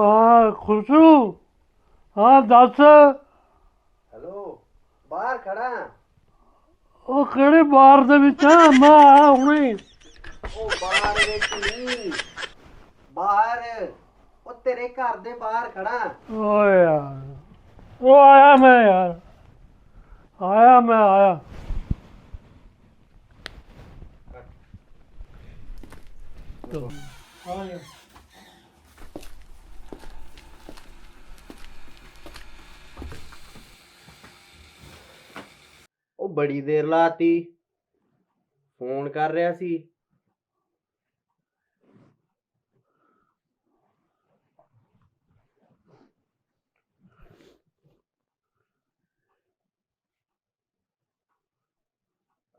ਆ ਖੁਸ਼ੂ? ਹਾਂ ਦੱਸ। ਹੈਲੋ ਬਾਹਰ ਖੜਾ ਉਹ ਕਿਹੜੇ ਬਾਰ ਦੇ ਵਿੱਚ ਆ? ਮੈਂ ਆਇਆ ਹੁਣੇ। ਉਹ ਬਾਹਰ ਵਿੱਚ ਨਹੀਂ। ਬਾਹਰ। ਉਹ ਤੇਰੇ ਘਰ ਦੇ ਬਾਹਰ ਖੜਾ ਓਏ ਯਾਰ। ਉਹ ਆਇਆ ਮੈਂ ਯਾਰ। ਆਇਆ ਮੈਂ ਆਇਆ। ਚਲੋ ਆਇਆ ਉਹ ਬੜੀ ਦੇਰ ਲਾਤੀ। ਫੋਨ ਕਰ ਰਿਹਾ ਸੀ।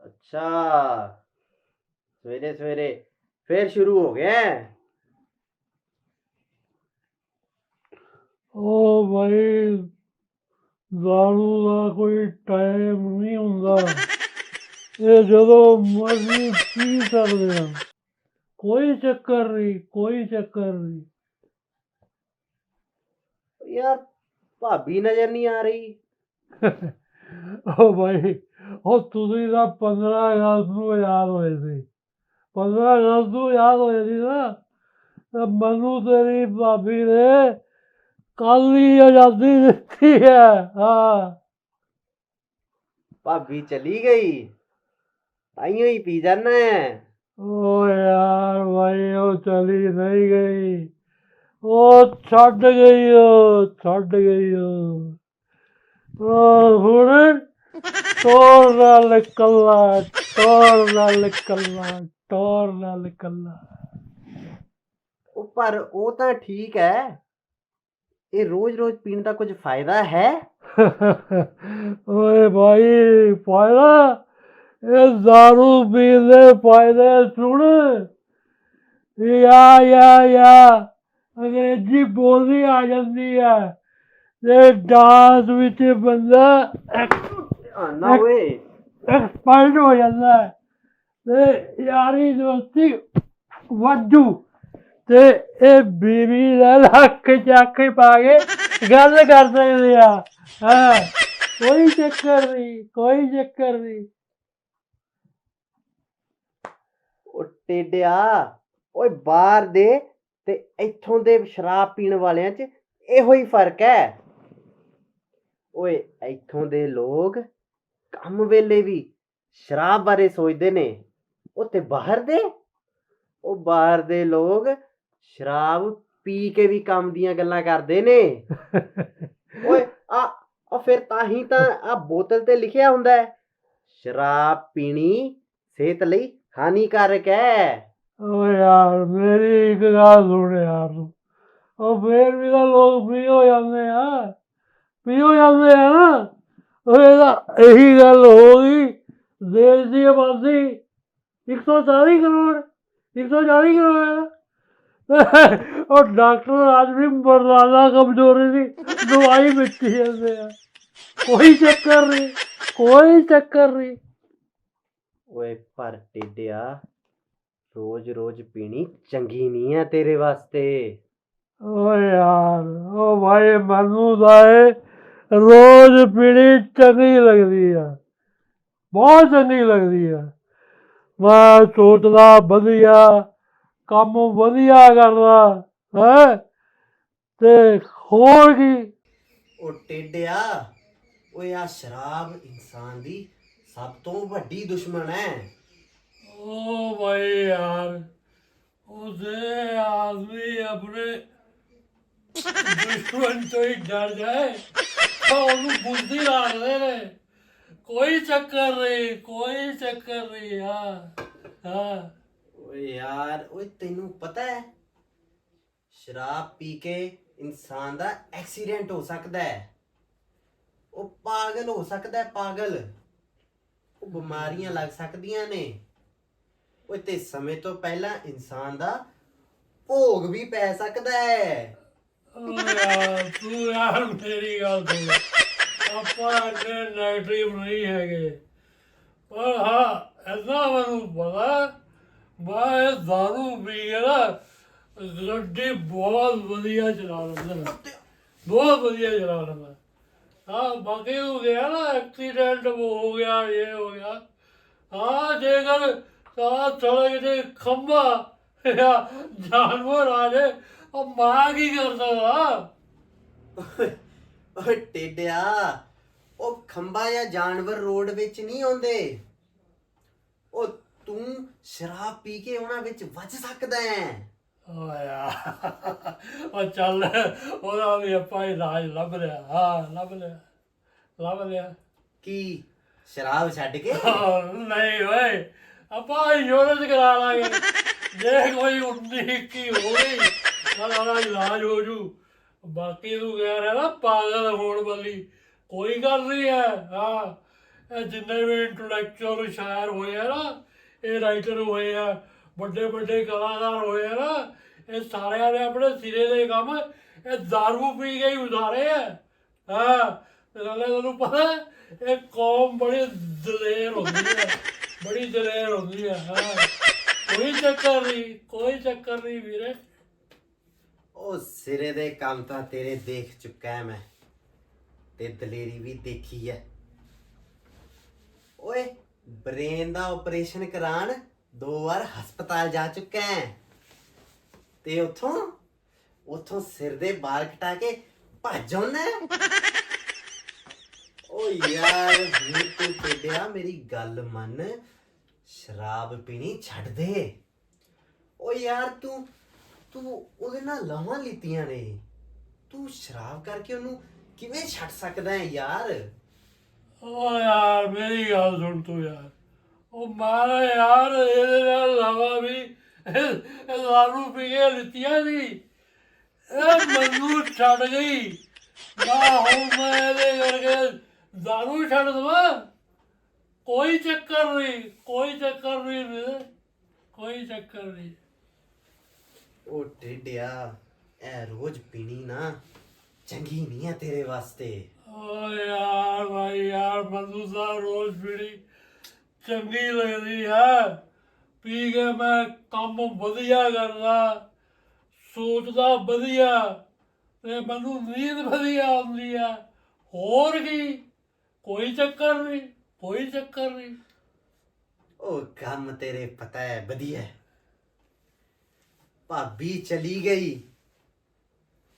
ਅੱਛਾ। ਸਵੇਰੇ ਸਵੇਰੇ। ਫੇਰ ਸ਼ੁਰੂ ਹੋ ਗਿਆ ਹੈ? ਉਹ ਭਾਈ ਦਾਰੂ ਦਾ ਕੋਈ ਟਾਈਮ ਨਹੀਂ ਹੁੰਦਾ। ਇਹ ਜਦੋਂ ਮਰਜ਼ੀ ਪੀ ਸਕਦੇ ਆ। ਕੋਈ ਚੱਕਰ ਨਹੀਂ ਕੋਈ ਚੱਕਰ ਨਹੀਂ। ਯਾਰ ਭਾਬੀ ਨਜ਼ਰ ਨਹੀਂ ਆ ਰਹੀ। ਉਹ ਭਾਈ ਉਹ ਤੁਸੀਂ ਦਾ 15 ਅਗਸਤ ਨੂੰ ਯਾਦ ਹੋਏ ਸੀ। 15 ਅਗਸਤ ਨੂੰ ਯਾਦ ਹੋਏ ਸੀ ਨਾ। ਤੇ ਮੈਨੂੰ ਤੇਰੀ ਭਾਬੀ ਨੇ ਕੱਲ ਆਜ਼ਾਦੀ ਦਿੱਤੀ ਹੈ ਹਾਂ। ਭਾਬੀ ਚਲੀ ਗਈ। ਤਾਈਓ ਹੀ ਪੀ ਹੈ। ਓ ਯਾਰ ਭਾਈ ਉਹ ਚਲੀ ਨਹੀਂ ਗਈ। ਉਹ ਛੱਡ ਗਈ ਉਹ ਛੱਡ ਗਈ ਉਹ। ਉਹ ਹੁਣ ਤੋਰ ਨਾਲ ਕੱਲਾ ਤੋਰ ਨਾਲ ਕੱਲਾ ਤੋਰ ਨਾਲ ਕੱਲਾ ਉਹ ਪਰ ਉਹ ਤਾਂ ਠੀਕ ਹੈ। ਇਹ ਰੋਜ਼-ਰੋਜ਼ ਪੀਣ ਦਾ ਕੁਝ ਫਾਇਦਾ ਹੈ? ਓਏ ਭਾਈ ਫਾਇਦਾ? ਇਹ ਦਾਰੂ ਪੀਣ ਦੇ ਫਾਇਦੇ ਸੁਣ। ਯਾ ਯਾ ਯਾ। ਅੰਗਰੇਜ਼ੀ ਬੋਲਦੀ ਆ ਜਾਂਦੀ ਹੈ। ਤੇ ਡਾਂਸ ਵਿੱਚ ਬੰਦਾ ਓਏ। ਐਕਸਪਰਟ ਹੋ ਜਾਂਦਾ ਤੇ ਯਾਰੀ ਦੋਸਤੀ ਵਾਧੂ। ਤੇ ਇਹ ਬੀਵੀ ਦਾ ਲੱਕ ਚੱਕ ਪਾ ਕੇ ਗੱਲ ਕਰ ਸਕਦੇ ਆ। ਹਾਂ, ਕੋਈ ਚੱਕਰ ਨਹੀਂ, ਕੋਈ ਚੱਕਰ ਨਹੀਂ। ਉਹ ਟੇਡਿਆ, ਓਏ ਬਾਹਰ ਦੇ ਤੇ ਇੱਥੋਂ ਦੇ ਸ਼ਰਾਬ ਪੀਣ ਵਾਲਿਆਂ 'ਚ ਇਹੋ ਹੀ ਫ਼ਰਕ ਹੈ। ਓਏ, ਇੱਥੋਂ ਦੇ ਲੋਕ ਕੰਮ ਵੇਲੇ ਵੀ ਸ਼ਰਾਬ ਬਾਰੇ ਸੋਚਦੇ ਨੇ। ਉਹ ਤੇ ਬਾਹਰ ਦੇ? ਉਹ ਬਾਹਰ ਦੇ ਲੋਕ ਸ਼ਰਾਬ ਪੀ ਕੇ ਵੀ ਕੰਮ ਦੀਆਂ ਗੱਲਾਂ ਕਰਦੇ ਨੇ। ਓਏ, ਆ ਆ ਫਿਰ ਤਾਂ ਹੀ ਤਾਂ ਆ ਬੋਤਲ ਤੇ ਲਿਖਿਆ ਹੁੰਦਾ ਹੈ, ਸ਼ਰਾਬ ਪੀਣੀ ਸਿਹਤ ਲਈ ਹਾਨੀਕਾਰਕ ਹੈ। ਓ ਯਾਰ, ਮੇਰੀ ਇੱਕ ਗੱਲ ਸੁਣ ਯਾਰ ਤੂੰ। ਉਹ ਫੇਰ ਵੀ ਤਾਂ ਲੋਕ ਪੀ ਹੋ ਜਾਂਦੇ ਆ। ਪੀ ਹੋ ਜਾਂਦੇ ਆ ਨਾ। ਉਹ ਇਹਦਾ ਇਹੀ ਗੱਲ ਹੋ ਗਈ। ਦੇਸ਼ ਦੀ ਆਬਾਦੀ 140 ਕਰੋੜ 140 ਕਰੋੜ ਉਹ ਡਾਕਟਰ ਵੀ ਮਰਦਾਨਾ ਕਮਜ਼ੋਰੀ ਦੀ ਦਵਾਈ ਮਿੱਟੀ ਜਾਂਦੇ ਆ। ਕੋਈ ਚੱਕਰ ਨਹੀਂ ਕੋਈ ਚੱਕਰ ਨਹੀਂ। ਓਏ ਪਰ ਟੇਡਿਆ ਰੋਜ਼-ਰੋਜ਼ ਪੀਣੀ ਚੰਗੀ ਨਹੀਂ ਹੈ ਤੇਰੇ ਵਾਸਤੇ। ਓ ਯਾਰ ਓ ਭਾਈ ਮੈਨੂੰ ਇਹ ਰੋਜ਼ ਪੀਣੀ ਚੰਗੀ ਲੱਗਦੀ ਆ ਬਹੁਤ ਚੰਗੀ ਲੱਗਦੀ ਆ। ਮੈਂ ਸੋਚਦਾ ਵਧੀਆ ਕੰਮ ਵਧੀਆ ਕਰਦਾ ਹੈ? ਤੇ ਹੋਰ ਕੀ? ਉਹ ਟੇਡਿਆ ਓਏ ਆ ਸ਼ਰਾਬ ਇਨਸਾਨ ਦੀ ਸਭ ਤੋਂ ਵੱਡੀ ਦੁਸ਼ਮਣ ਹੈ ਓ ਭਾਈ ਯਾਰ ਉਹਦੇ ਆਦਮੀ ਆਪਣੇ ਦੁਸ਼ਮਣ ਤੋਂ ਹੀ ਡਰ ਜਾਏ ਤਾਂ ਉਹਨੂੰ ਬੁੱਧੀ ਰੱਖਦੇ ਨੇ। ਕੋਈ ਚੱਕਰ ਨਹੀਂ ਕੋਈ ਚੱਕਰ ਨਹੀਂ ਹਾਂ ਹਾਂ। ਓਏ ਯਾਰ, ਓਏ ਤੈਨੂੰ ਪਤਾ ਹੈ, ਸ਼ਰਾਬ ਪੀ ਕੇ ਇਨਸਾਨ ਦਾ ਐਕਸੀਡੈਂਟ ਹੋ ਸਕਦਾ ਹੈ। ਉਹ ਪਾਗਲ ਹੋ ਸਕਦਾ ਹੈ, ਪਾਗਲ। ਉਹ ਬਿਮਾਰੀਆਂ ਲੱਗ ਸਕਦੀਆਂ ਨੇ। ਓਏ ਤੇ ਸਮੇਂ ਤੋਂ ਪਹਿਲਾਂ ਇਨਸਾਨ ਦਾ ਭੋਗ ਵੀ ਪੈ ਸਕਦਾ ਹੈ। ਓ ਯਾਰ, ਤੂੰ ਯਾਰ ਮੇਰੀ ਗੱਲ ਸੁਣ। ਆਪਾਂ ਇੰਨੇ ਨੈਗੇਟਿਵ ਨਹੀਂ ਹੈਗੇ। ਪਰ ਹਾਂ ਐਸਾ ਮੈਨੂੰ ਪਤਾ ਮੈਂ ਦਾਰੂ ਪੀ ਕੇ ਨਾ ਗੱਡੀ ਬਹੁਤ ਵਧੀਆ ਚਲਾ ਲੈਂਦਾ। ਬਹੁਤ ਵਧੀਆ ਚਲਾ ਲੈਂਦਾ। ਹਾਂ, ਬਾਕੀ ਹੋ ਗਿਆ ਨਾ ਐਕਸੀਡੈਂਟ ਹੋ ਗਿਆ, ਇਹ ਹੋ ਗਿਆ। ਹਾਂ, ਜੇਕਰ ਸਾਹ ਸੜਕ ਦੇ ਖੰਭਾ ਜਾਨਵਰ ਆ ਜੇ, ਉਹ ਮਾਂ ਕੀ ਕਰਦਾ ਵਾ ਓਏ ਟੇਡਿਆ, ਉਹ ਖੰਭਾ ਜਾਂ ਜਾਨਵਰ ਰੋਡ ਵਿੱਚ ਨਹੀਂ ਆਉਂਦੇ। ਉਹ ਤੂੰ ਸ਼ਰਾਬ ਪੀ ਕੇ ਉਹਨਾਂ ਵਿੱਚ ਵੱਜ ਸਕਦਾ ਹੈ। ਓ ਯਾਰ ਉਹ ਚੱਲ ਉਹਦਾ ਵੀ ਆਪਾਂ ਇਲਾਜ ਲੱਭ ਲਿਆ। ਹਾਂ ਲੱਭ ਲਿਆ। ਲੱਭ ਲਿਆ। ਕੀ? ਸ਼ਰਾਬ ਛੱਡ ਕੇ? ਆਹ, ਨਹੀਂ ਓਏ। ਆਪਾਂ ਇੰਸ਼ੋਰੈਂਸ ਕਰਾ ਲਾਂਗੇ। ਜੇ ਕੋਈ 19 ਕੀ ਹੋ ਤਾਂ ਉਹਦਾ ਇਲਾਜ ਹੋ ਜੂ। ਬਾਕੀ ਤੂੰ ਕਹਿ ਰਿਹਾ ਨਾ ਪਾਗਲ ਹੋਣ ਵਾਲੀ। ਕੋਈ ਗੱਲ ਨਹੀਂ ਹੈ। ਹਾਂ ਇਹ ਜਿੰਨੇ ਵੀ ਇੰਟੈਲੈਕਚੁਅਲ ਸ਼ਾਇਰ ਹੋਏ ਆ ਨਾ ਇਹ ਰਾਈਟਰ ਹੋਏ ਆ, ਵੱਡੇ ਵੱਡੇ ਕਲਾਕਾਰ ਹੋਏ ਆ ਨਾ, ਇਹ ਸਾਰਿਆਂ ਨੇ ਆਪਣੇ ਸਿਰੇ ਦੇ ਕੰਮ ਇਹ ਦਾਰੂ ਪੀ ਕੇ ਹੀ ਉਧਾਰੇ ਆ। ਹਾਂ ਨਾਲੇ ਤੁਹਾਨੂੰ ਪਤਾ, ਇਹ ਕੌਮ ਬੜੀ ਦਲੇਰ ਹੁੰਦੀ ਹੈ ਬੜੀ ਦਲੇਰ ਹੁੰਦੀ ਹੈ ਹਾਂ। ਕੋਈ ਚੱਕਰ ਨਹੀਂ, ਕੋਈ ਚੱਕਰ ਨਹੀਂ ਵੀਰੇ। ਉਹ ਸਿਰੇ ਦੇ ਕੰਮ ਤਾਂ ਤੇਰੇ ਦੇਖ ਚੁੱਕਾ ਹੈ ਮੈਂ, ਤੇ ਦਲੇਰੀ ਵੀ ਦੇਖੀ ਹੈ। ਓਏ ਬ੍ਰੇਨ ਦਾ ਆਪਰੇਸ਼ਨ ਕਰਾਣ ਦੋ ਵਾਰ ਹਸਪਤਾਲ ਜਾ ਚੁੱਕਾ ਹੈ। ਤੇ ਉੱਥੋਂ ਉੱਥੋਂ ਸਿਰ ਦੇ ਵਾਲ ਕਟਾ ਕੇ ਭੱਜ ਆਉਣਾ ਓ ਯਾਰ, ਹੁਣ ਤੂੰ ਟੇਡਿਆ ਮੇਰੀ ਗੱਲ ਮੰਨ। ਸ਼ਰਾਬ ਪੀਣੀ ਛੱਡ ਦੇ। ਓ ਯਾਰ, ਤੂੰ ਤੂੰ ਉਹਦੇ ਨਾਲ ਲਾਵਾਂ ਲਿੱਤੀਆਂ ਨੇ। ਤੂੰ ਸ਼ਰਾਬ ਕਰਕੇ ਉਹਨੂੰ ਕਿਵੇਂ ਛੱਡ ਸਕਦਾ ਹੈ ਯਾਰ? ਓ ਯਾਰ, ਮੇਰੀ ਗੱਲ ਸੁਣ ਤੂੰ ਯਾਰ। ਉਹ ਮਾਰਾ ਯਾਰ, ਇਹਦੇ ਨਾਲ ਲਾਵਾ ਵੀ ਇਹ ਇਹ ਪੀ ਕੇ ਲਿੱਤੀਆਂ ਸੀ। ਇਹ ਮੈਨੂੰ ਛੱਡ ਗਈ। ਨਾ ਹੁਣ ਮੈਂ ਇਹਦੇ ਕਰਕੇ ਦਾਰੂ ਛੱਡ ਦਵਾਂ। ਕੋਈ ਚੱਕਰ ਨਹੀਂ, ਕੋਈ ਚੱਕਰ ਨਹੀਂ ਵੀਰੇ। ਕੋਈ ਚੱਕਰ ਨਹੀਂ। ਉਹ ਟੇਡਿਆ ਇਹ ਰੋਜ਼ ਪੀਣੀ ਨਾ, ਚੰਗੀ ਨਹੀਂ ਹੈ ਤੇਰੇ ਵਾਸਤੇ। ਓ ਯਾਰ ਭਾਈ ਯਾਰ, ਮੈਨੂੰ ਤਾਂ ਰੋਜ਼ ਪੀੜੀ ਚੰਗੀ ਲੱਗਦੀ ਹੈ। ਪੀ ਕੇ ਮੈਂ ਕੰਮ ਵਧੀਆ ਕਰਦਾ ਸੋਚਦਾ ਵਧੀਆ, ਤੇ ਮੈਨੂੰ ਨੀਂਦ ਵਧੀਆ ਆਉਂਦੀ ਹੈ। ਹੋਰ ਕੀ, ਕੋਈ ਚੱਕਰ ਨਹੀਂ ਕੋਈ ਚੱਕਰ ਨਹੀਂ ਉਹ ਕੰਮ ਤੇਰੇ ਪਤਾ ਹੈ, ਵਧੀਆ ਹੈ। ਭਾਬੀ ਚਲੀ ਗਈ।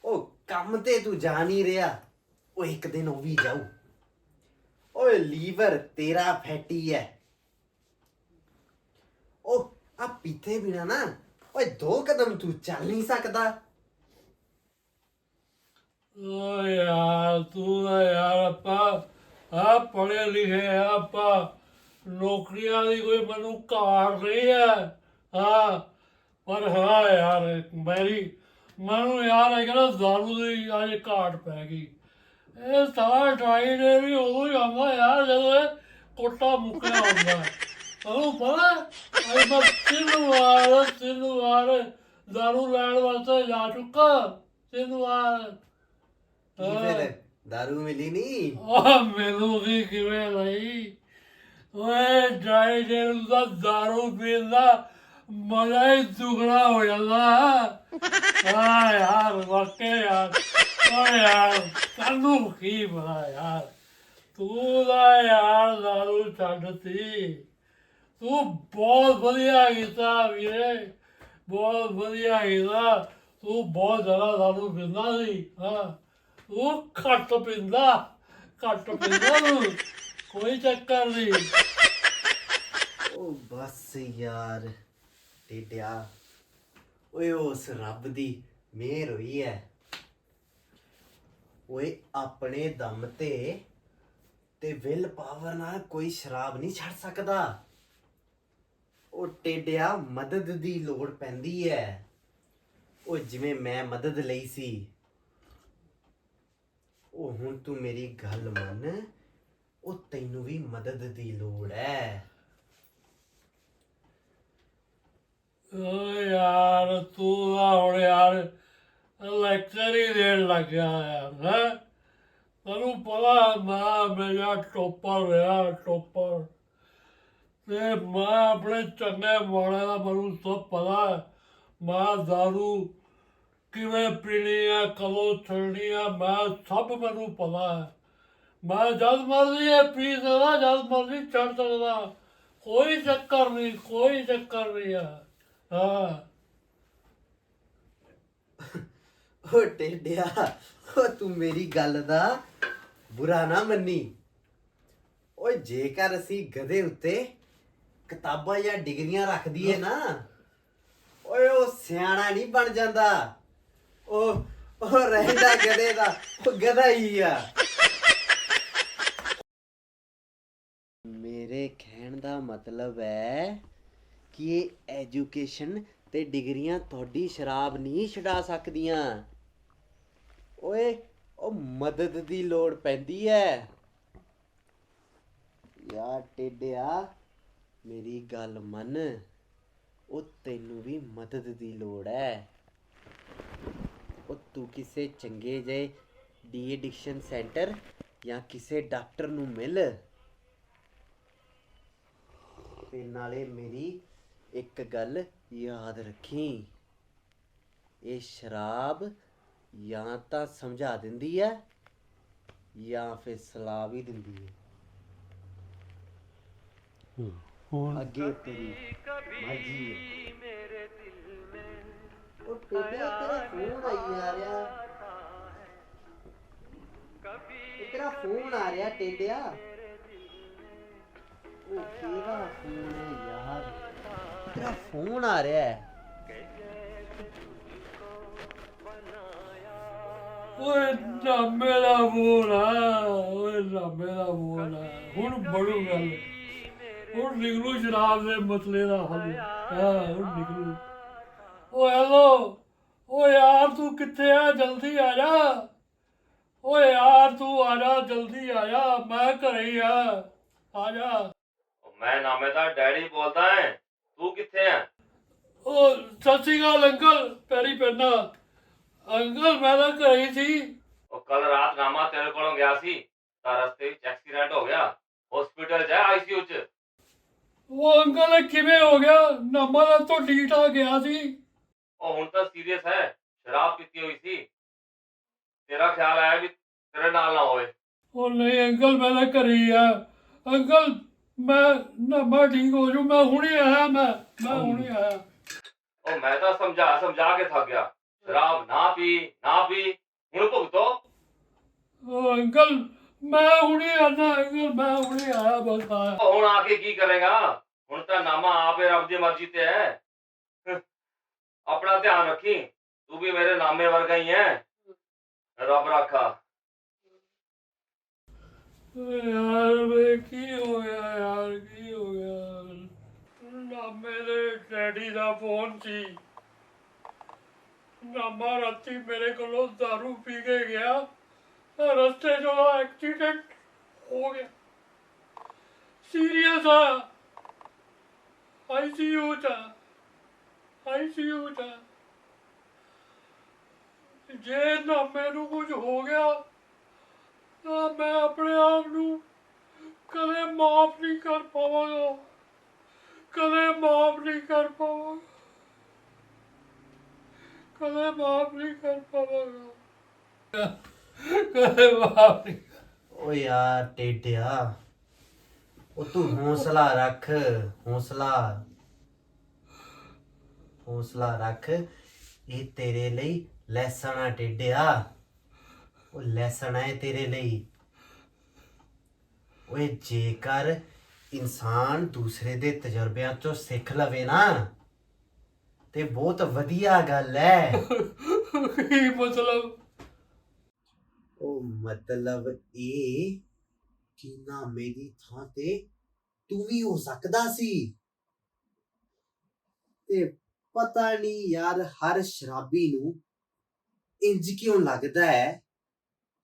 ਉਹ ਕੰਮ ਤੇ ਤੂੰ ਜਾ ਨਹੀਂ ਰਿਹਾ। ਉਹ ਇੱਕ ਦਿਨ ਉਹ ਵੀ ਜਾਊ। ਓਏ ਲੀਵਰ, ਤੇਰਾ ਫੈਟੀ ਹੈ ਉਹ ਆ ਪੀਤੇ ਬਿਨਾ ਨਾ, ਓਏ ਦੋ ਕਦਮ ਤੂੰ ਚੱਲ ਨਹੀਂ ਸਕਦਾ। ਓ ਯਾਰ, ਤੂੰ ਤਾਂ ਯਾਰ ਆਪਾਂ, ਆ ਪੜ੍ਹੇ ਲਿਖੇ ਆ ਆਪਾਂ। ਨੌਕਰੀਆਂ ਦੀ ਕੋਈ ਮੈਨੂੰ ਘਾਟ ਨਹੀਂ ਹੈ ਹਾਂ, ਪਰ ਹਾਂ ਯਾਰ ਮੇਰੀ, ਮੈਨੂੰ ਯਾਰ ਇਹ ਕਹਿੰਦਾ ਦਾਰੂ ਦੀ ਅੱਜ ਘਾਟ ਪੈ ਗਈ। ਇਹ ਸਾਰਾ ਟਰਾਈ ਨੇ ਵੀ ਉਦੋਂ ਹੀ ਆਉਂਦਾ ਯਾਰ ਜਦੋਂ ਇਹ ਕੋਟਾ ਮੁੱਕਿਆ ਹੁੰਦਾ। ਤੁਹਾਨੂੰ ਪਤਾ ਅਈ ਮੈਂ ਤਿੰਨ ਵਾਰ ਤਿੰਨ ਵਾਰ ਦਾਰੂ ਲੈਣ ਵਾਸਤੇ ਜਾ ਚੁੱਕਾ ਤਿੰਨ ਵਾਰ। ਕੀ ਫਿਰ ਦਾਰੂ ਮਿਲੀ ਨਹੀਂ? ਉਹ ਮੈਨੂੰ ਵੀ ਕਿਵੇਂ ਲਈ ਓਏ ਡਰਾਈ ਦੇ ਦਾ ਦਾਰੂ ਪੀਣ ਦਾ ਮਜ਼ਾ ਹੀ ਦੁਗਣਾ ਹੋ ਜਾਂਦਾ। ਆ ਯਾਰ ਵਾਕੇ ਯਾਰ। ਓ ਯਾਰ ਤੈਨੂੰ ਕੀ ਪਤਾ ਯਾਰ? ਤੂੰ ਦਾ ਯਾਰ ਦਾਰੂ ਛੱਡਤੀ। ਤੂੰ ਬਹੁਤ ਵਧੀਆ ਕੀਤਾ ਵੀਰੇ, ਬਹੁਤ ਵਧੀਆ ਕੀਤਾ। ਤੂੰ ਬਹੁਤ ਜ਼ਿਆਦਾ ਦਾਰੂ ਪੀਂਦਾ ਸੀ, ਹਾਂ। ਤੂੰ ਘੱਟ ਪੀਂਦਾ ਘੱਟ ਪੀਂਦਾ ਤੂੰ, ਕੋਈ ਚੱਕਰ ਨਹੀਂ। ਉਹ ਬਸ ਯਾਰ, ਟੇਡਿਆ। ਓਏ ਉਸ ਰੱਬ ਦੀ ਮਿਹਰ ਹੋਈ ਹੈ ਓਏ ਆਪਣੇ ਦਮ ਤੇ ਤੇ ਵਿਲ ਪਾਵਰ ਨਾਲ ਕੋਈ ਸ਼ਰਾਬ ਨਹੀਂ ਛੱਡ ਸਕਦਾ। ਉਹ ਟੇਡਿਆ ਮਦਦ ਦੀ ਲੋੜ ਪੈਂਦੀ ਹੈ ਉਹ ਜਿਵੇਂ ਮੈਂ ਮਦਦ ਲਈ ਸੀ। ਉਹ ਹੁਣ ਤੂੰ ਮੇਰੀ ਗੱਲ ਮੰਨ, ਉਹ ਤੈਨੂੰ ਵੀ ਮਦਦ ਦੀ ਲੋੜ ਹੈ ਓ ਯਾਰ, ਤੂੰ ਤਾਂ ਹੁਣ ਯਾਰ ਲੈਕਚਰ ਹੀ ਦੇਣ ਲੱਗ ਗਿਆ ਹੈ? ਤੈਨੂੰ ਪਤਾ ਮੈਂ ਮੇਰਾ ਟੋਪਰ ਰਿਹਾ, ਟੋਪਰ। ਤੇ ਮੈਂ ਆਪਣੇ ਚੰਗੇ ਮਾੜੇ ਦਾ ਮੈਨੂੰ ਸਭ ਪਤਾ ਮੈਂ ਦਾਰੂ ਕਿਵੇਂ ਪੀਣੀ ਹੈ, ਕਦੋਂ ਛੱਡਣੀ ਆ ਮੈਂ ਸਭ ਮੈਨੂੰ ਪਤਾ ਹੈ। ਮੈਂ ਜਦ ਮਰਜ਼ੀ ਇਹ ਪੀ ਸਕਦਾ, ਜਦ ਮਰਜ਼ੀ ਛੱਡ ਸਕਦਾ। ਕੋਈ ਚੱਕਰ ਨਹੀਂ, ਕੋਈ ਚੱਕਰ ਨਹੀਂ ਹੈ, ਹਾਂ? ਉਹ ਟੇਡਿਆ ਉਹ ਤੂੰ ਮੇਰੀ ਗੱਲ ਦਾ ਬੁਰਾ ਨਾ ਮੰਨੀ। ਓਏ ਜੇਕਰ ਅਸੀਂ ਗਧੇ ਉੱਤੇ ਕਿਤਾਬਾਂ ਜਾਂ ਡਿਗਰੀਆਂ ਰੱਖ ਦਈਏ ਨਾ, ਓਏ ਉਹ ਸਿਆਣਾ ਨਹੀਂ ਬਣ ਜਾਂਦਾ। ਉਹ ਉਹ ਰਹਿੰਦਾ ਗਧੇ ਦਾ ਉਹ ਗਧਾ ਹੀ ਆ। ਮੇਰੇ ਕਹਿਣ ਦਾ ਮਤਲਬ ਹੈ ਕਿ ਇਹ ਐਜੂਕੇਸ਼ਨ ਤੇ ਡਿਗਰੀਆਂ ਤੁਹਾਡੀ ਸ਼ਰਾਬ ਨਹੀਂ ਛਡਾ ਸਕਦੀਆਂ। ਓਏ, ਉਹ ਮਦਦ ਦੀ ਲੋੜ ਪੈਂਦੀ ਹੈ ਯਾਰ ਟੇਡਿਆ, ਮੇਰੀ ਗੱਲ ਮੰਨ। ਉਹ ਤੈਨੂੰ ਵੀ ਮਦਦ ਦੀ ਲੋੜ ਹੈ ਉਹ ਤੂੰ ਕਿਸੇ ਚੰਗੇ ਜਿਹੇ ਡੀ ਐਡਿਕਸ਼ਨ ਸੈਂਟਰ ਜਾਂ ਕਿਸੇ ਡਾਕਟਰ ਨੂੰ ਮਿਲ। ਤੇ ਨਾਲੇ ਮੇਰੀ ਇੱਕ ਗੱਲ ਯਾਦ ਰੱਖੀ। ਇਹ ਸ਼ਰਾਬ ਜਾਂ ਤਾਂ ਸਮਝਾ ਦਿੰਦੀ ਹੈ ਜਾਂ ਫਿਰ ਸਲਾਹ ਵੀ ਦਿੰਦੀ ਹੈ। ਹੁਣ? ਅੱਗੇ ਤੇਰੀ ਮਰਜ਼ੀ ਹੈ। ਉਹ ਟੇਡਿਆ ਤੇਰਾ ਫੋਨ ਆਈ ਆ ਰਿਹਾ। ਇਹ ਤੇਰਾ ਫੋਨ ਆ ਰਿਹਾ ਟੇਡਿਆ ਉਹ ਕਿਹਦਾ ਫੋਨ ਹੈ ਯਾਰ? ਤੇਰਾ ਫੋਨ ਆ ਰਿਹਾ ਹੈ। ਓਏ ਨਾਮੇ ਦਾ ਬੋਲ ਆ ਓਏ ਨਾਮੇ ਦਾ ਬੋਲ ਆ। ਹੁਣ ਬੜੂ ਗੱਲ। ਹੁਣ ਨਿਕਲੂ ਸ਼ਰਾਬ ਦੇ ਮਸਲੇ ਦਾ ਹੱਲ। ਹਾਂ ਹੁਣ ਨਿਕਲੂ। ਓ ਹੈਲੋ ਓ ਯਾਰ ਤੂੰ ਕਿੱਥੇ ਆ? ਜਲਦੀ ਆ ਜਾ। ਓਏ ਯਾਰ ਤੂੰ ਆ ਜਾ ਜਲਦੀ ਆ ਜਾ। ਮੈਂ ਘਰੇ ਹੀ ਆ। ਆ ਜਾ। ਮੈਂ ਨਾਮੇ ਦਾ ਡੈਡੀ ਬੋਲਦਾ ਹੈ ਤੂੰ ਕਿੱਥੇ ਹੈ ਓ ਸਤਿ ਸ਼੍ਰੀ ਅਕਾਲ ਅੰਕਲ। ਪੈਰੀ ਪੈਣਾ। ਅੰਕਲ ਮੈਂ ਤਾਂ ਘਰੇ ਹੀ ਸੀ। ਉਹ ਕੱਲ ਰਾਤ ਨਾਮਾ ਤੇਰੇ ਕੋਲੋਂ ਗਿਆ ਸੀ ਤਾਂ ਰਸਤੇ ਵਿੱਚ ਐਕਸੀਡੈਂਟ ਹੋ ਗਿਆ। ਹਸਪੀਟਲ ਜਾ ਆਈਸੀਯੂ ਚ ਉਹ ਅੰਕਲ ਇਹ ਕਿਵੇਂ ਹੋ ਗਿਆ? ਨਾਮਾ ਦਾ ਤੋਂ ਡੀਟ ਆ ਗਿਆ ਸੀ। ਉਹ ਹੁਣ ਤਾਂ ਸੀਰੀਅਸ ਹੈ ਸ਼ਰਾਬ ਪੀਤੀ ਹੋਈ ਸੀ। ਤੇਰਾ ਖਿਆਲ ਆਇਆ ਵੀ ਤੇਰੇ ਨਾਲ ਨਾ ਹੋਵੇ। ਉਹ ਨਹੀਂ ਅੰਕਲ ਮੈਂ ਤਾਂ ਘਰੇ ਹੀ ਆ। ਅੰਕਲ ਮੈਂ ਨਾਮਾ ਠੀਕ ਹੋ ਜੂ ਮੈਂ ਹੁਣੇ ਆਇਆ ਮੈਂ ਮੈਂ ਹੁਣੇ ਆਇਆ। ਉਹ ਮੈਂ ਤਾਂ ਸਮਝਾ ਸਮਝਾ ਕੇ ਥੱਕ ਗਿਆ। ਸ਼ਰਾਬ ਨਾ ਪੀ ਨਾ ਪੀ। ਹੁਣ ਭੁਗਤੋ। ਉਹ ਅੰਕਲ ਮੈਂ ਹੁਣੇ ਆਣਾ ਅੰਕਲ ਮੈਂ ਹੁਣੇ ਆਇਆ ਬਸ ਆਇਆ ਉਹ ਹੁਣ ਆ ਕੇ ਕੀ ਕਰੇਗਾ? ਹੁਣ ਤਾਂ ਨਾਮਾ ਆਪੇ ਰੱਬ ਦੀ ਮਰਜ਼ੀ ਤੇ ਹੈ। ਆਪਣਾ ਧਿਆਨ ਰੱਖੀ ਤੂੰ ਵੀ ਮੇਰੇ ਨਾਮੇ ਵਰਗਾ ਹੀ ਹੈ ਰੱਬ ਰਾਖਾ। ਯਾਰ ਵੇ ਕੀ ਹੋ ਗਿਆ ਯਾਰ ਕੀ ਹੋ ਗਿਆ ਨਾਮੇ ਦੇ ਡੈਡੀ ਦਾ ਫੋਨ ਸੀ। ਨਾਮਾ ਰਾਤੀ ਮੇਰੇ ਕੋਲੋਂ ਦਾਰੂ ਪੀ ਕੇ ਗਿਆ, ਤਾਂ ਰਸਤੇ 'ਚ ਉਹਦਾ ਐਕਸੀਡੈਂਟ ਹੋ ਗਿਆ। ਸੀਰੀਅਸ ਆ। ਆਈਸੀਯੂ 'ਚ ਆਈਸੀਯੂ 'ਚ ਜੇ ਨਾ ਨੂੰ ਕੁਝ ਹੋ ਗਿਆ, ਤਾਂ ਮੈਂ ਆਪਣੇ ਆਪ ਨੂੰ ਕਦੇ ਮਾਫ ਨਹੀਂ ਕਰ ਪਾਵਾਂਗਾ। ਕਦੇ ਮਾਫ ਨਹੀਂ ਕਰ ਪਾਵਾਂਗਾ। ਕਦੇ ਮਾਫ ਨਹੀਂ ਕਰ ਪਾਵਾਂਗਾ। ਕਦੇ ਮਾਫ ਨਹੀਂ ਓ ਯਾਰ ਟੇਡਿਆ ਉਹ ਤੂੰ ਹੌਸਲਾ ਰੱਖ ਹੌਸਲਾ। ਹੌਸਲਾ ਰੱਖ ਇਹ ਤੇਰੇ ਲਈ ਲੈਸਨ ਆ ਟੇਡਿਆ। ਉਹ ਲੈਸਨ ਹੈ ਤੇਰੇ ਲਈ। ਓਏ ਜੇਕਰ ਇਨਸਾਨ ਦੂਸਰੇ ਦੇ ਤਜਰਬਿਆਂ ਤੋਂ ਸਿੱਖ ਲਵੇ ਨਾ ਤੇ ਬਹੁਤ ਵਧੀਆ ਗੱਲ ਹੈ ਕੀ ਮਤਲਬ? ਉਹ ਮਤਲਬ ਇਹ ਕਿ ਨਾ ਮੇਰੀ ਥਾਂ ਤੇ ਤੂੰ ਵੀ ਹੋ ਸਕਦਾ ਸੀ। ਤੇ ਪਤਾ ਨਹੀਂ ਯਾਰ ਹਰ ਸ਼ਰਾਬੀ ਨੂੰ ਇੰਜ ਕਿਉਂ ਲੱਗਦਾ ਹੈ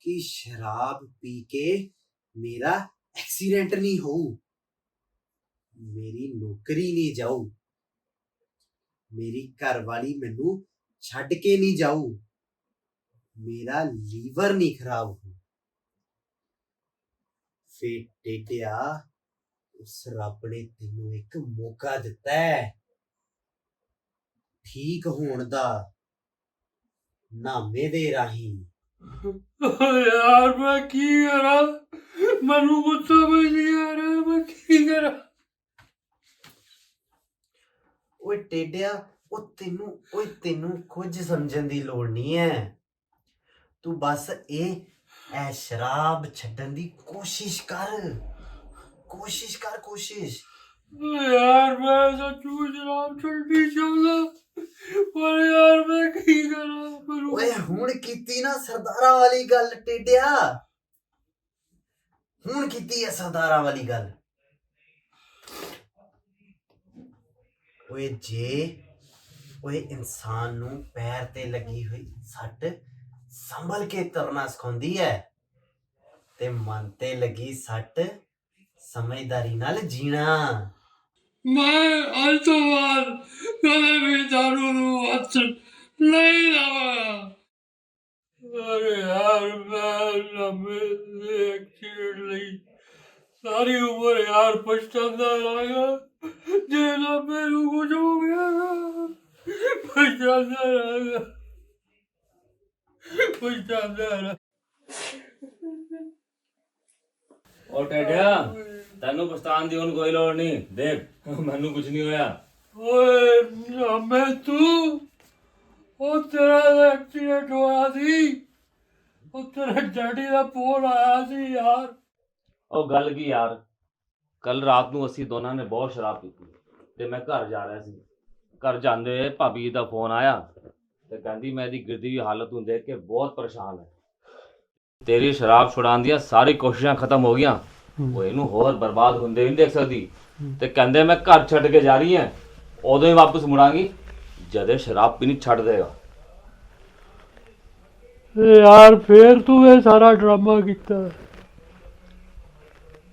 ਕਿ ਸ਼ਰਾਬ ਪੀ ਕੇ ਮੇਰਾ ਐਕਸੀਡੈਂਟ ਨਹੀਂ ਹੋਊ। ਮੇਰੀ ਨੌਕਰੀ ਨਹੀਂ ਜਾਊ। ਮੇਰੀ ਘਰਵਾਲੀ ਮੈਨੂੰ ਛੱਡ ਕੇ ਨਹੀਂ ਜਾਊ। ਮੇਰਾ ਲੀਵਰ ਨਹੀਂ ਖਰਾਬ ਹੋ ਫੇ ਟੇਟਿਆ ਉਸ ਰੱਬ ਨੇ ਤੈਨੂੰ ਇੱਕ ਮੌਕਾ ਦਿੱਤਾ ਹੈ। ਠੀਕ ਹੋਣ ਦਾ ਨਾਮੇ ਦੇ ਰਾਹੀਂ। ਯਾਰ ਮੈਂ ਕੀ ਕਰਾਂ? ਮੈਨੂੰ ਕੁਝ ਸਮਝ ਨਹੀਂ ਆ ਰਿਹਾ, ਮੈਂ ਕੀ ਕਰਾਂ? ਓਏ ਟੇਡਿਆ ਉਹ ਤੈਨੂੰ ਓਏ ਤੈਨੂੰ ਕੁਝ ਸਮਝਣ ਦੀ ਲੋੜ ਨਹੀਂ ਹੈ ਤੂੰ ਬਸ ਇਹ ਐ ਸ਼ਰਾਬ ਛੱਡਣ ਦੀ ਕੋਸ਼ਿਸ਼ ਕਰ। ਕੋਸ਼ਿਸ਼ ਕਰ ਕੋਸ਼ਿਸ਼। ਯਾਰ ਮੈਂ ਸੱਚੂ ਜਨਾਬ ਛੱਡੀ ਚਾਹੁੰਦਾ ਪਰ ਯਾਰ ਮੈਂ ਕੀ ਕਰਾਂ? ਮੈਨੂੰ ਓਏ ਹੁਣ ਕੀਤੀ ਨਾ ਸਰਦਾਰਾਂ ਵਾਲੀ ਗੱਲ ਟੇਡਿਆ ਹੁਣ ਕੀਤੀ ਹੈ ਸਰਦਾਰਾਂ ਵਾਲੀ ਗੱਲ। ਓਏ ਜੇ ਓਏ ਇਨਸਾਨ ਨੂੰ ਪੈਰ ਤੇ ਲੱਗੀ ਹੋਈ ਸੱਟ ਸੰਭਲ ਕੇ ਤੁਰਨਾ ਸਿਖਾਉਂਦੀ ਹੈ ਤੇ ਮਨ ਤੇ ਲੱਗੀ ਸੱਟ ਸਮਝਦਾਰੀ ਨਾਲ ਜੀਣਾ। ਮੈਂ ਅੱਜ ਤੋਂ ਬਾਅਦ ਕਦੇ ਵੀ ਦਾਰੂ ਨੂੰ ਹੱਥ ਨਹੀਂ ਲਾਵਾਂਗਾ। ਅਰੇ ਯਾਰ, ਮੈਂ ਲੰਮੇ ਐਕਸੀਡੈਂਟ ਲਈ ਸਾਰੀ ਉਮਰ ਯਾਰ ਪਛਤਾਉਂਦਾ ਰਹਾਂਗਾ। ਜੇ ਨਾ ਮੈਨੂੰ ਕੁਝ ਹੋ ਗਿਆ ਪਛਤਾਉਂਦਾ ਰਹਾਂਗਾ ਪਛਤਾਉਂਦਾ ਰਹਾਂਗਾ ਉਹ ਟੇਡਿਆ ਤੈਨੂੰ ਪਛਤਾਣ ਦੀ ਹੁਣ ਕੋਈ ਲੋੜ ਨਹੀਂ। ਦੇਖ ਮੈਨੂੰ ਕੁਝ ਨਹੀਂ ਹੋਇਆ। ਓਏ ਨਾ ਮੈਂ ਤੂੰ ਉਹ ਤੇਰਾ ਐਕਸੀਡੈਂਟ ਹੋਇਆ ਸੀ। ਉਹ ਤੇਰੇ ਡੈਡੀ ਦਾ ਫੋਨ ਆਇਆ ਸੀ ਯਾਰ। ਉਹ ਗੱਲ ਕੀ ਯਾਰ? ਕੱਲ ਰਾਤ ਨੂੰ ਅਸੀਂ ਦੋਨਾਂ ਨੇ ਬਹੁਤ ਸ਼ਰਾਬ ਪੀਤੀ ਤੇ ਮੈਂ ਘਰ ਜਾ ਰਿਹਾ ਸੀ। ਘਰ ਜਾਂਦੇ ਹੋਏ ਭਾਬੀ ਦਾ ਫੋਨ ਆਇਆ ਤੇ ਕਹਿੰਦੀ ਮੈਂ ਇਹਦੀ ਗਿਰਦੀ ਹੋਈ ਹਾਲਤ ਨੂੰ ਦੇਖ ਕੇ ਬਹੁਤ ਪਰੇਸ਼ਾਨ ਹੈ। ਤੇਰੀ ਸ਼ਰਾਬ ਛੁਡਾਉਣ ਦੀਆਂ ਸਾਰੀ ਕੋਸ਼ਿਸ਼ਾਂ ਖਤਮ ਹੋ ਗਈਆਂ। ਉਹ ਇਹਨੂੰ ਹੋਰ ਬਰਬਾਦ ਹੁੰਦੇ ਨਹੀਂ ਦੇਖ ਸਕਦੀ। ਤੇ ਕਹਿੰਦੇ ਮੈਂ ਘਰ ਛੱਡ ਕੇ ਜਾ ਰਹੀ ਹਾਂ। ਉਦੋਂ ਹੀ ਵਾਪਸ ਮੁੜਾਂਗੀ। ਜਦ ਸ਼ਰਾਬ ਪੀਣੀ ਛੱਡ ਦੇਗਾ। ਯਾਰ ਫੇਰ ਤੂੰ ਇਹ ਸਾਰਾ ਡਰਾਮਾ ਕੀਤਾ।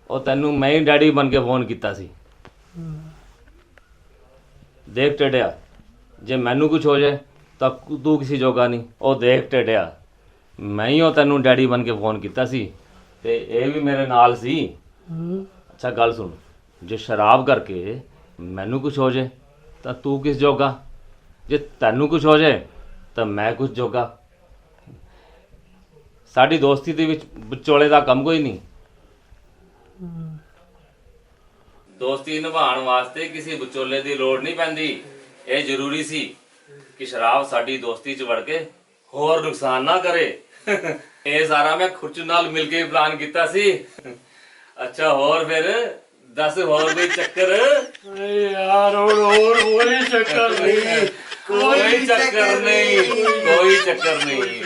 ਉਹ ਤੈਨੂੰ ਮੈਂ ਹੀ ਡੈਡੀ ਬਣ ਕੇ ਫੋਨ ਕੀਤਾ ਸੀ। ਦੇਖ ਟੇਡਿਆ ਜੇ ਮੈਨੂੰ ਕੁਝ ਹੋ ਜਾਏ, ਤਾਂ ਤੂੰ ਕਿਸੇ ਜੋਗਾ ਨਹੀਂ, ਉਹ ਦੇਖ ਟੇਡਿਆ ਮੈਂ ਹੀ ਉਹ ਤੈਨੂੰ ਡੈਡੀ ਬਣ ਕੇ ਫੋਨ ਕੀਤਾ ਸੀ ਤੇ ਇਹ ਵੀ ਮੇਰੇ ਨਾਲ ਸੀ। ਅੱਛਾ, ਗੱਲ ਸੁਣ, ਜੇ ਸ਼ਰਾਬ ਕਰਕੇ ਮੈਨੂੰ ਕੁਝ ਹੋ ਜਾਏ, ਤਾਂ ਤੂੰ ਕਿਸ ਜੋਗਾ? ਜੇ ਤੈਨੂੰ ਕੁਝ ਹੋ ਜਾਏ, ਤਾਂ ਮੈਂ ਕੁਝ ਜੋਗਾ। ਸਾਡੀ ਦੋਸਤੀ ਦੇ ਵਿੱਚ ਵਿਚੋਲੇ ਦਾ ਕੰਮ ਕੋਈ ਨਹੀਂ। ਦੋਸਤੀ ਨਿਭਾਉਣ ਵਾਸਤੇ ਕਿਸੇ ਵਿਚੋਲੇ ਦੀ ਲੋੜ ਨਹੀਂ ਪੈਂਦੀ। ਇਹ ਜ਼ਰੂਰੀ ਸੀ ਕਿ ਸ਼ਰਾਬ ਸਾਡੀ ਦੋਸਤੀ 'ਚ ਵੜ ਕੇ ਹੋਰ ਨੁਕਸਾਨ ਨਾ ਕਰੇ। ਇਹ ਸਾਰਾ ਮੈਂ ਖੁਰਚ ਨਾਲ ਮਿਲ ਕੇ ਪਲਾਨ ਕੀਤਾ ਸੀ। ਅੱਛਾ ਹੋਰ ਫਿਰ? ਦੱਸ ਹੋਰ ਕੋਈ ਚੱਕਰ? ਏ ਯਾਰ ਹੋਰ ਹੋਰ ਕੋਈ ਚੱਕਰ ਨਹੀਂ। ਕੋਈ ਚੱਕਰ ਨਹੀਂ। ਕੋਈ ਚੱਕਰ ਨਹੀਂ।